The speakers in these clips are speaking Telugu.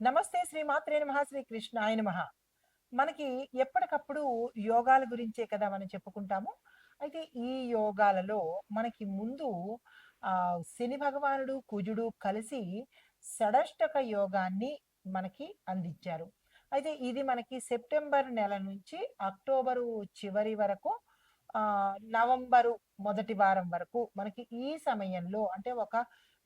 నమస్తే శ్రీ మాత్రే నమ శ్రీ కృష్ణాయ నమః. మనకి ఎప్పటికప్పుడు యోగాల గురించే కదా మనం చెప్పుకుంటాము. అయితే ఈ యోగాలలో మనకి ముందు ఆ శని భగవానుడు కుజుడు కలిసి షడష్టక యోగాన్ని మనకి అందించారు. అయితే ఇది మనకి సెప్టెంబర్ నెల నుంచి అక్టోబరు చివరి వరకు ఆ నవంబరు మొదటి వారం వరకు మనకి ఈ సమయంలో అంటే ఒక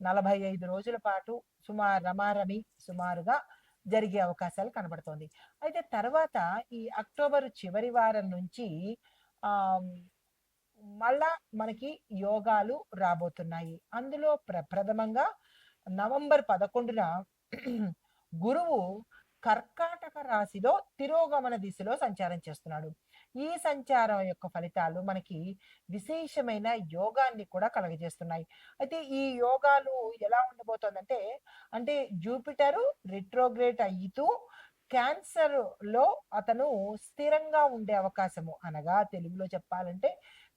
నలభై ఐదు రోజుల పాటు సుమారు రమారమి సుమారుగా జరిగే అవకాశాలు కనబడుతోంది. అయితే తర్వాత ఈ అక్టోబర్ చివరి వారం నుంచి ఆ మళ్ళా మనకి యోగాలు రాబోతున్నాయి. అందులో ప్ర ప్రథమంగా నవంబర్ పదకొండున గురువు కర్క కర్కాటక రాశిలో తిరోగమన దిశలో సంచారం చేస్తున్నాడు. ఈ సంచారం యొక్క ఫలితాలు మనకి విశేషమైన యోగాన్ని కూడా కలగజేస్తున్నాయి. అయితే ఈ యోగాలు ఎలా ఉండబోతోందంటే అంటే జూపిటరు రిట్రోగ్రేట్ అయ్యితూ క్యాన్సర్లో అతను స్థిరంగా ఉండే అవకాశము అనగా తెలుగులో చెప్పాలంటే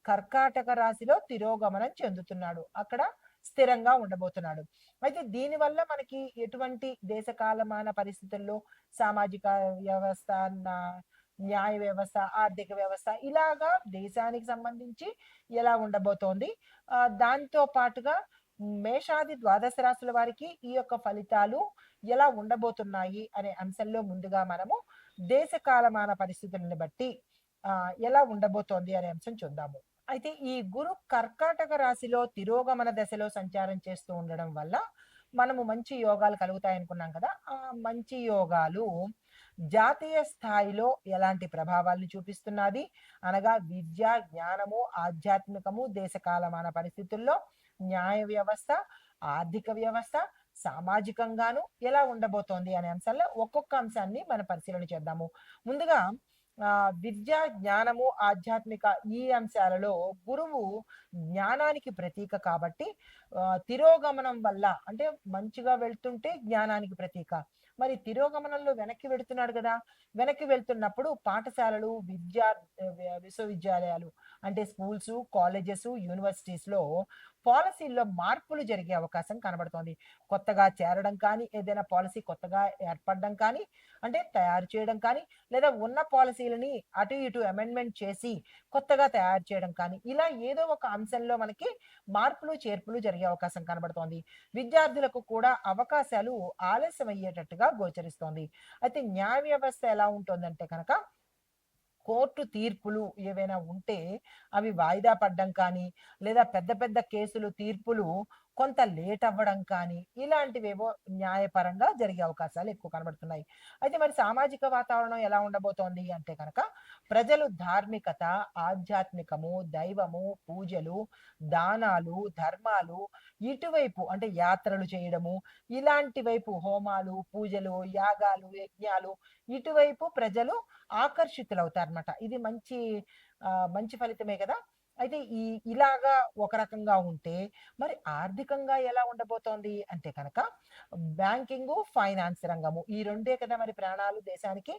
కర్కాటక రాశిలో తిరోగమనం చెందుతున్నాడు. అక్కడ స్థిరంగా ఉండబోతున్నాడు. అయితే దీనివల్ల మనకి ఎటువంటి దేశకాలమాన పరిస్థితుల్లో సామాజిక వ్యవస్థ న్యాయ వ్యవస్థ ఆర్థిక వ్యవస్థ ఇలాగా దేశానికి సంబంధించి ఎలా ఉండబోతోంది? దాంతో పాటుగా మేషాది ద్వాదశ రాశుల వారికి ఈ యొక్క ఫలితాలు ఎలా ఉండబోతున్నాయి అనే అంశంలో ముందుగా మనము దేశ కాలమాన పరిస్థితులను బట్టి ఆ ఎలా ఉండబోతోంది అనే అంశం చూద్దాము. అయితే ఈ గురు కర్కాటక రాశిలో తిరోగమన దశలో సంచారం చేస్తూ ఉండడం వల్ల మనము మంచి యోగాలు కలుగుతాయి అనుకున్నాం కదా ఆ మంచి యోగాలు జాతీయ స్థాయిలో ఎలాంటి ప్రభావాలను చూపిస్తున్నది అనగా విద్య జ్ఞానము ఆధ్యాత్మికము దేశకాలమాన పరిస్థితుల్లో న్యాయ వ్యవస్థ ఆర్థిక వ్యవస్థ సామాజికంగాను ఎలా ఉండబోతోంది అనే అంశాల్లో ఒక్కొక్క అంశాన్ని మనం పరిశీలన చేద్దాము. ముందుగా విద్య జ్ఞానము ఆధ్యాత్మిక ఈ అంశాలలో గురువు జ్ఞానానికి ప్రతీక కాబట్టి తిరోగమనం వల్ల అంటే మంచిగా వెళ్తుంటే జ్ఞానానికి ప్రతీక. మరి తిరోగమనంలో వెనక్కి వెళుతున్నాడు కదా వెనక్కి వెళ్తున్నప్పుడు పాఠశాలలు విద్యా విశ్వవిద్యాలయాలు అంటే స్కూల్స్ కాలేజెస్ యూనివర్సిటీస్లో పాలసీల్లో మార్పులు జరిగే అవకాశం కనబడుతోంది. కొత్తగా చేరడం కానీ ఏదైనా పాలసీ కొత్తగా ఏర్పడడం కానీ అంటే తయారు చేయడం కానీ లేదా ఉన్న పాలసీలని అటు ఇటు అమెండ్మెంట్ చేసి కొత్తగా తయారు చేయడం కానీ ఇలా ఏదో ఒక అంశంలో మనకి మార్పులు చేర్పులు జరిగే అవకాశం కనబడుతోంది. విద్యార్థులకు కూడా అవకాశాలు ఆలస్యం అయ్యేటట్టుగా గోచరిస్తోంది. అయితే న్యాయ వ్యవస్థ ఎలా ఉంటుందంటే కనుక కోర్టు తీర్పులు ఏవైనా ఉంటే అవి వాయిదా పడ్డం కానీ లేదా పెద్ద పెద్ద కేసులు తీర్పులు కొంత లేట్ అవ్వడం కానీ ఇలాంటివేవో న్యాయపరంగా జరిగే అవకాశాలు ఎక్కువ కనబడుతున్నాయి. అయితే మరి సామాజిక వాతావరణం ఎలా ఉండబోతోంది అంటే కనుక ప్రజలు ధార్మికత ఆధ్యాత్మికము దైవము పూజలు దానాలు ధర్మాలు ఇటువైపు అంటే యాత్రలు చేయడము ఇలాంటి వైపు హోమాలు పూజలు యాగాలు యజ్ఞాలు ఇటువైపు ప్రజలు ఆకర్షితులవుతారనమాట ఇది మంచి మంచి ఫలితమే కదా? అయితే ఈ ఇలాగా ఒక రకంగా ఉంటే మరి ఆర్థికంగా ఎలా ఉండబోతోంది? అంటే కనుక బ్యాంకింగ్ ఫైనాన్స్ రంగము ఈ రెండే కదా మరి ప్రాణాలు దేశానికి.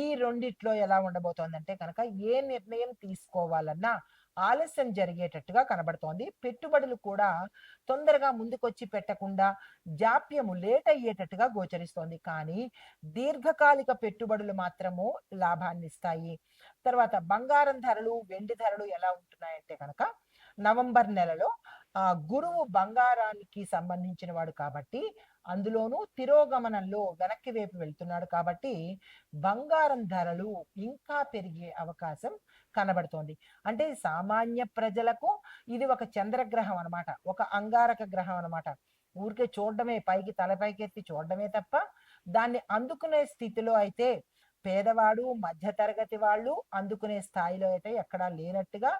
ఈ రెండిట్లో ఎలా ఉండబోతోంది అంటే కనుక ఏ నిర్ణయం తీసుకోవాలన్నా ఆలస్యం జరిగేటట్టుగా కనబడుతోంది. పెట్టుబడులు కూడా తొందరగా ముందుకొచ్చి పెట్టకుండా జాప్యము లేట్ అయ్యేటట్టుగా గోచరిస్తోంది. కానీ దీర్ఘకాలిక పెట్టుబడులు మాత్రము లాభాన్ని ఇస్తాయి. తర్వాత బంగారం ధరలు వెండి ధరలు ఎలా ఉంటున్నాయంటే కనుక నవంబర్ నెలలో ఆ గురువు బంగారానికి సంబంధించిన వాడు కాబట్టి అందులోనూ తిరోగమనంలో వెనక్కి వైపు వెళ్తున్నాడు కాబట్టి బంగారం ధరలు ఇంకా పెరిగే అవకాశం కనబడుతోంది. అంటే సామాన్య ప్రజలకు ఇది ఒక చంద్రగ్రహం అనమాట ఒక అంగారక గ్రహం అనమాట ఊరికే చూడడమే పైకి తలపైకెత్తి చూడడమే తప్ప దాన్ని అందుకునే స్థితిలో అయితే పేదవాడు మధ్యతరగతి వాళ్ళు అందుకునే స్థాయిలో అయితే ఎక్కడా లేనట్టుగా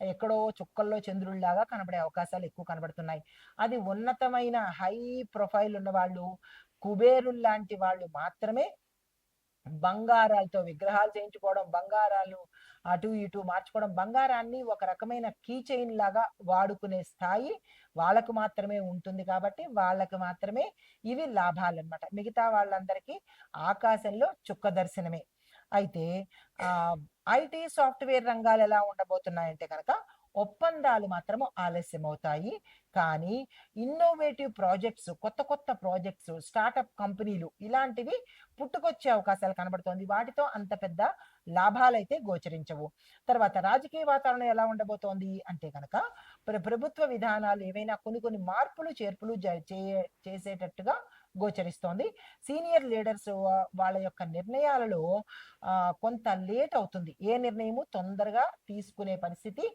ఎక్కడో చుక్కల్లో చంద్రుల్లాగా కనబడే అవకాశాలు ఎక్కువ కనబడుతున్నాయి. అది ఉన్నతమైన హై ప్రొఫైల్ ఉన్న వాళ్ళు కుబేరులు లాంటి వాళ్ళు మాత్రమే బంగారాలతో విగ్రహాలు చేయించుకోవడం బంగారాలు అటు ఇటు మార్చుకోవడం బంగారాన్ని ఒక రకమైన కీ చైన్ లాగా వాడుకునే స్థాయి వాళ్ళకు మాత్రమే ఉంటుంది కాబట్టి వాళ్ళకు మాత్రమే ఇవి లాభాలు అనమాట మిగతా వాళ్ళందరికీ ఆకాశంలో చుక్క దర్శనమే. అయితే ఐటీ సాఫ్ట్వేర్ రంగాలు ఎలా ఉండబోతున్నాయంటే కనుక ఒప్పందాలు మాత్రము ఆలస్యం అవుతాయి కానీ ఇన్నోవేటివ్ ప్రాజెక్ట్స్ కొత్త కొత్త ప్రాజెక్ట్స్ స్టార్టప్ కంపెనీలు ఇలాంటివి పుట్టుకొచ్చే అవకాశాలు కనబడుతోంది. వాటితో అంత పెద్ద లాభాలైతే గోచరించవు. తర్వాత రాజకీయ వాతావరణం ఎలా ఉండబోతోంది అంటే కనుక ప్ర- ప్రభుత్వ విధానాలు ఏవైనా కొన్ని కొన్ని మార్పులు చేర్పులు జ- చేసేటట్టుగా గోచరిస్తోంది. సీనియర్ లీడర్స్ వాళ్ళ యొక్క నిర్ణయాలలో కొంత లేట్ అవుతుంది. ఏ నిర్ణయము తొందరగా తీసుకునే పరిస్థితి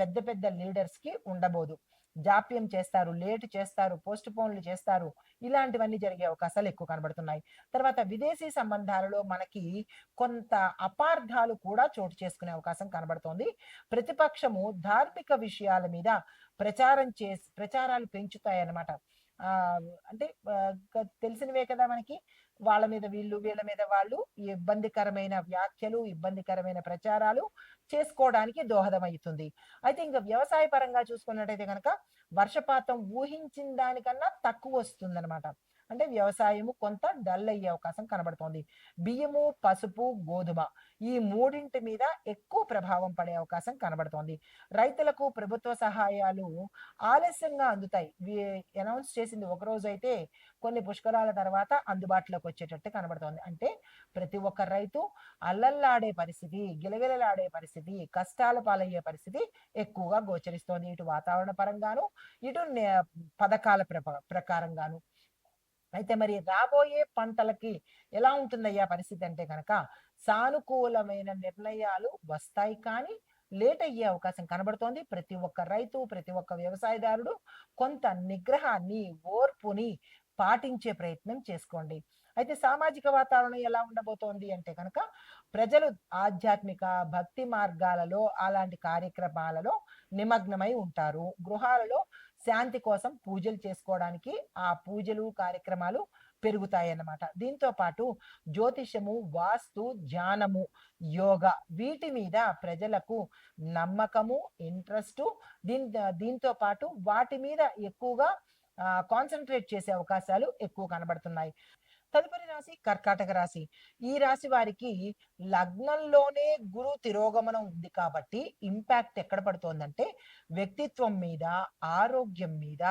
పెద్ద పెద్ద లీడర్స్కి ఉండబోదు. జాప్యం చేస్తారు లేట్ చేస్తారు పోస్ట్ పోన్లు చేస్తారు. ఇలాంటివన్నీ జరిగే అవకాశాలు ఎక్కువ కనబడుతున్నాయి. తర్వాత విదేశీ సంబంధాలలో మనకి కొంత అపార్థాలు కూడా చోటు చేసుకునే అవకాశం కనబడుతోంది. ప్రతిపక్షము ధార్మిక విషయాల మీద ప్రచారం చేసి ప్రచారాలు పెంచుతాయి అన్నమాట అంటే తెలిసినవే కదా మనకి. వాళ్ళ మీద వీళ్ళు వీళ్ళ మీద వాళ్ళు ఇబ్బందికరమైన వ్యాఖ్యలు ఇబ్బందికరమైన ప్రచారాలు చేసుకోవడానికి దోహదమవుతుంది. అయితే ఇంకా వ్యవసాయ పరంగా చూసుకున్నట్టయితే కనుక వర్షపాతం ఊహించిన దానికన్నా తక్కువ వస్తుందన్నమాట. అంటే వ్యవసాయము కొంత డల్ అయ్యే అవకాశం కనబడుతోంది. బియ్యము పసుపు గోధుమ ఈ మూడింటి మీద ఎక్కువ ప్రభావం పడే అవకాశం కనబడుతోంది. రైతులకు ప్రభుత్వ సహాయాలు ఆలస్యంగా అందుతాయి. అనౌన్స్ చేసింది ఒక రోజు అయితే కొన్ని పుష్కరాల తర్వాత అందుబాటులోకి వచ్చేటట్టు కనబడుతోంది. అంటే ప్రతి ఒక్క రైతు అల్లల్లాడే పరిస్థితి గిలగిలలాడే పరిస్థితి కష్టాల పాలయ్యే పరిస్థితి ఎక్కువగా గోచరిస్తోంది. ఇటు వాతావరణ పరంగాను ఇటు నే- పథకాల ప్రప- ప్రకారంగాను. అయితే మరి రాబోయే పంటలకి ఎలా ఉంటుందయ్యా పరిస్థితి అంటే కనుక సానుకూలమైన నిర్ణయాలు వస్తాయి కానీ లేట్ అయ్యే అవకాశం కనబడుతోంది. ప్రతి ఒక్క రైతు ప్రతి ఒక్క వ్యవసాయదారుడు కొంత నిగ్రహాన్ని ఓర్పుని పాటించే ప్రయత్నం చేసుకోండి. అయితే సామాజిక వాతావరణం ఎలా ఉండబోతోంది అంటే కనుక ప్రజలు ఆధ్యాత్మిక భక్తి మార్గాలలో అలాంటి కార్యక్రమాలలో నిమగ్నమై ఉంటారు. గృహాలలో శాంతి కోసం పూజలు చేసుకోవడానికి ఆ పూజలు కార్యక్రమాలు పెరుగుతాయి అన్నమాట దీంతో పాటు జ్యోతిషము వాస్తు ధ్యానము యోగా వీటి మీద ప్రజలకు నమ్మకము ఇంట్రెస్ట్ దీని దీంతో పాటు వాటి మీద ఎక్కువగా కాన్సన్ట్రేట్ చేసే అవకాశాలు ఎక్కువ కనబడుతున్నాయి. తదుపరి రాశి కర్కాటక రాశి. ఈ రాశి వారికి లగ్నంలోనే గురు తిరోగమనం ఉంది కాబట్టి ఇంపాక్ట్ ఎక్కడ పడుతోందంటే వ్యక్తిత్వం మీద ఆరోగ్యం మీద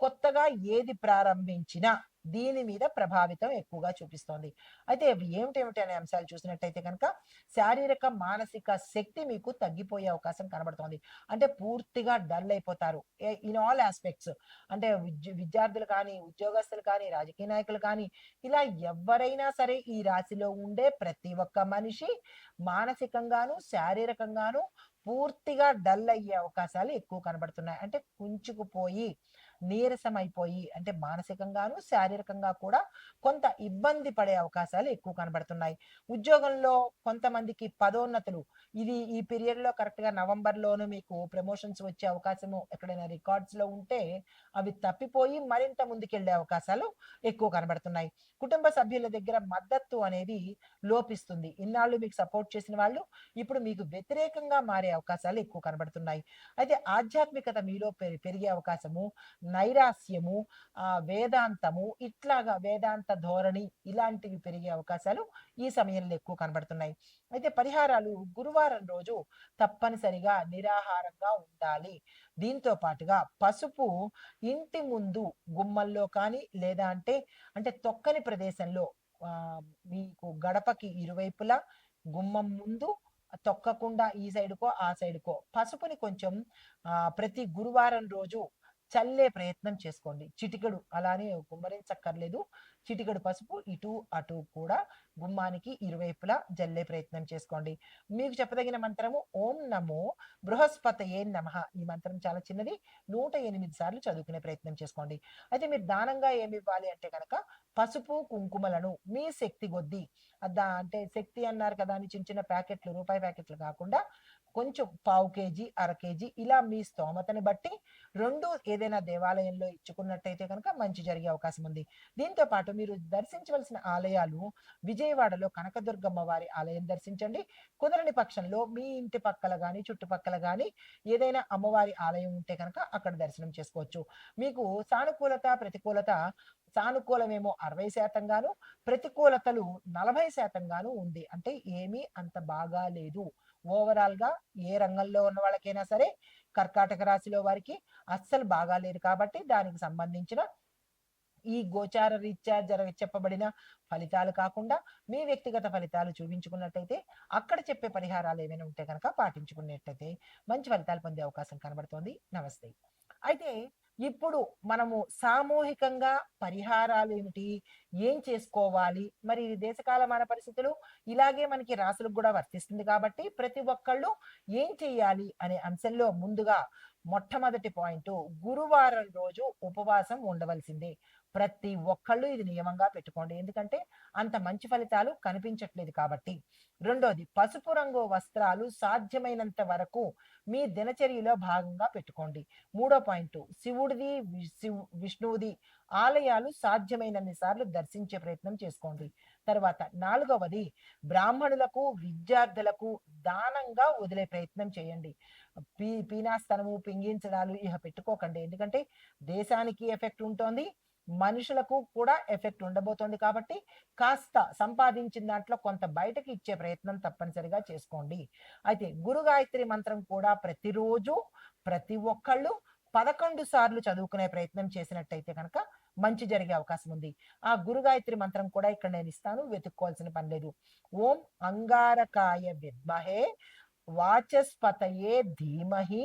కొత్తగా ఏది ప్రారంభించినా దీని మీద ప్రభావితం ఎక్కువగా చూపిస్తోంది. అయితే ఏమిటేమిటి అనే అంశాలు చూసినట్టయితే కనుక శారీరక మానసిక శక్తి మీకు తగ్గిపోయే అవకాశం కనబడుతోంది. అంటే పూర్తిగా డల్ అయిపోతారు. In all aspects. అంటే విద్యార్థులు కానీ ఉద్యోగస్తులు కానీ రాజకీయ నాయకులు కానీ ఇలా ఎవరైనా సరే ఈ రాశిలో ఉండే ప్రతి ఒక్క మనిషి మానసికంగాను శారీరకంగాను పూర్తిగా డల్ అయ్యే అవకాశాలు ఎక్కువ కనబడుతున్నాయి. అంటే కుంచుకుపోయి నీరసం అయిపోయి అంటే మానసికంగాను శారీరకంగా కూడా కొంత ఇబ్బంది పడే అవకాశాలు ఎక్కువ కనబడుతున్నాయి. ఉద్యోగంలో కొంతమందికి పదోన్నతులు. ఇది ఈ పీరియడ్లో కరెక్ట్గా నవంబర్ లోను మీకు ప్రమోషన్స్ వచ్చే అవకాశము ఎక్కడైనా రికార్డ్స్లో ఉంటే అవి తప్పిపోయి మరింత ముందుకెళ్ళే అవకాశాలు ఎక్కువ కనబడుతున్నాయి. కుటుంబ సభ్యుల దగ్గర మద్దతు అనేది లోపిస్తుంది. ఇన్నాళ్ళు మీకు సపోర్ట్ చేసిన వాళ్ళు ఇప్పుడు మీకు వ్యతిరేకంగా మారే అవకాశాలు ఎక్కువ కనబడుతున్నాయి. అయితే ఆధ్యాత్మికత మీలో పెరిగే అవకాశము నైరాస్యము ఆ వేదాంతము ఇట్లాగా వేదాంత ధోరణి ఇలాంటివి పెరిగే అవకాశాలు ఈ సమయంలో ఎక్కువ కనబడుతున్నాయి. అయితే పరిహారాలు గురువారం రోజు తప్పనిసరిగా నిరాహారంగా ఉండాలి. దీంతో పాటుగా పసుపు ఇంటి ముందు గుమ్మల్లో కానీ లేదా అంటే అంటే తొక్కని ప్రదేశంలో ఆ, మీకు గడపకి ఇరువైపులా గుమ్మం ముందు తొక్కకుండా ఈ సైడ్కో ఆ సైడ్కో పసుపుని కొంచెం ప్రతి గురువారం రోజు చల్లే ప్రయత్నం చేసుకోండి. చిటికడు అలానే గుమ్మరించక్కర్లేదు. చిటికడు పసుపు ఇటు అటు కూడా గుమ్మానికి ఇరువైపులా జల్లే ప్రయత్నం చేసుకోండి. మీకు చెప్పదగిన మంత్రము ఓం నమో బృహస్పతయే నమః. ఈ మంత్రం చాలా చిన్నది. నూట ఎనిమిది సార్లు చదువుకునే ప్రయత్నం చేసుకోండి. అయితే మీరు దానంగా ఏమి ఇవ్వాలి అంటే కనుక పసుపు కుంకుమలను మీ శక్తి కొద్దీ అదా అంటే శక్తి అన్నారు కదా అని చిన్న చిన్న ప్యాకెట్లు రూపాయి ప్యాకెట్లు కాకుండా కొంచెం పావు కేజీ అర కేజీ ఇలా మీ స్తోమతని బట్టి రెండు ఏదైనా దేవాలయంలో ఇచ్చుకున్నట్టయితే కనుక మంచి జరిగే అవకాశం ఉంది. దీంతో పాటు మీరు దర్శించవలసిన ఆలయాలు విజయవాడలో కనకదుర్గమ్మ వారి ఆలయం దర్శించండి. కుదరని పక్షంలో మీ ఇంటి పక్కల గాని చుట్టుపక్కల గాని ఏదైనా అమ్మవారి ఆలయం ఉంటే కనుక అక్కడ దర్శనం చేసుకోవచ్చు. మీకు సానుకూలత ప్రతికూలత సానుకూలమేమో అరవై శాతంగాను ప్రతికూలతలు నలభై శాతంగాను ఉంది. అంటే ఏమీ అంత బాగా లేదు. ఓవరాల్గా ఏ రంగంలో ఉన్న వాళ్ళకైనా సరే కర్కాటక రాశిలో వారికి అస్సలు బాగాలేదు కాబట్టి దానికి సంబంధించిన ఈ గోచార రీత్యా జర చెప్పబడిన ఫలితాలు కాకుండా మీ వ్యక్తిగత ఫలితాలు చూపించుకున్నట్టయితే అక్కడ చెప్పే పరిహారాలు ఏమైనా ఉంటే కనుక పాటించుకున్నట్టయితే మంచి ఫలితాలు పొందే అవకాశం కనబడుతోంది. నమస్తే. అయితే ఇప్పుడు మనము సామూహికంగా పరిహారాలు ఏమిటి? ఏం చేసుకోవాలి? మరి ఇది దేశకాలమాన పరిస్థితులు ఇలాగే మనకి రాసులకు కూడా వర్తిస్తుంది కాబట్టి ప్రతి ఒక్కళ్ళు ఏం చేయాలి అనే అంశంలో ముందుగా మొట్టమొదటి పాయింట్ గురువారం రోజు ఉపవాసం ఉండవలసిందే. ప్రతి ఒక్కళ్ళు ఇది నియమంగా పెట్టుకోండి. ఎందుకంటే అంత మంచి ఫలితాలు కనిపించట్లేదు కాబట్టి. రెండోది పసుపు రంగు వస్త్రాలు సాధ్యమైనంత వరకు మీ దినచర్యలో భాగంగా పెట్టుకోండి. మూడో పాయింట్ శివుడిది విష్ణువుది ఆలయాలు సాధ్యమైనన్ని సార్లు దర్శించే ప్రయత్నం చేసుకోండి. తర్వాత నాలుగవది బ్రాహ్మణులకు విద్యార్థులకు దానంగా వదిలే ప్రయత్నం చేయండి. పీ పీనాస్తనము పింగించడాలు ఇహ పెట్టుకోకండి. ఎందుకంటే దేశానికి ఎఫెక్ట్ ఉంటుంది మనుషులకు కూడా ఎఫెక్ట్ ఉండబోతోంది కాబట్టి కాస్త సంపాదించిన దాంట్లో కొంత బయటకి ఇచ్చే ప్రయత్నం తప్పనిసరిగా చేసుకోండి. అయితే గురు గాయత్రి మంత్రం కూడా ప్రతిరోజు ప్రతి ఒక్కళ్ళు పదకొండు సార్లు చదువుకునే ప్రయత్నం చేసినట్టయితే కనుక మంచి జరిగే అవకాశం ఉంది. ఆ గురు గాయత్రి మంత్రం కూడా ఇక్కడ నేను ఇస్తాను వెతుక్కోవాల్సిన పని లేదు. ఓం అంగారకాయ విద్మహే వాచస్పతయే ధీమహి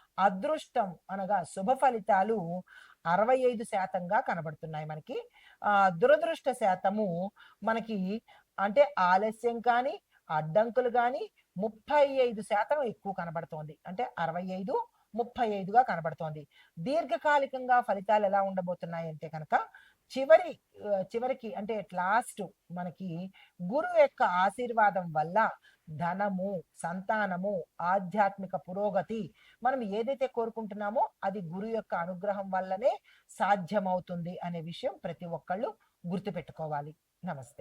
అదృష్టం అనగా శుభ ఫలితాలు అరవై ఐదు శాతంగా కనబడుతున్నాయి మనకి. ఆ దురదృష్ట శాతము మనకి అంటే ఆలస్యం కానీ అడ్డంకులు కానీ ముప్పై ఐదు శాతం ఎక్కువ కనబడుతోంది. అంటే అరవై ఐదు ముప్పై ఐదుగా కనబడుతోంది. దీర్ఘకాలికంగా ఫలితాలు ఎలా ఉండబోతున్నాయి అంటే కనుక చివరి చివరికి అంటే లాస్ట్ మనకి గురువు యొక్క ఆశీర్వాదం వల్ల ధనము సంతానము ఆధ్యాత్మిక పురోగతి మనం ఏదైతే కోరుకుంటున్నామో అది గురు యొక్క అనుగ్రహం వల్లనే సాధ్యమవుతుంది అనే విషయం ప్రతి ఒక్కళ్ళు గుర్తుపెట్టుకోవాలి. నమస్తే.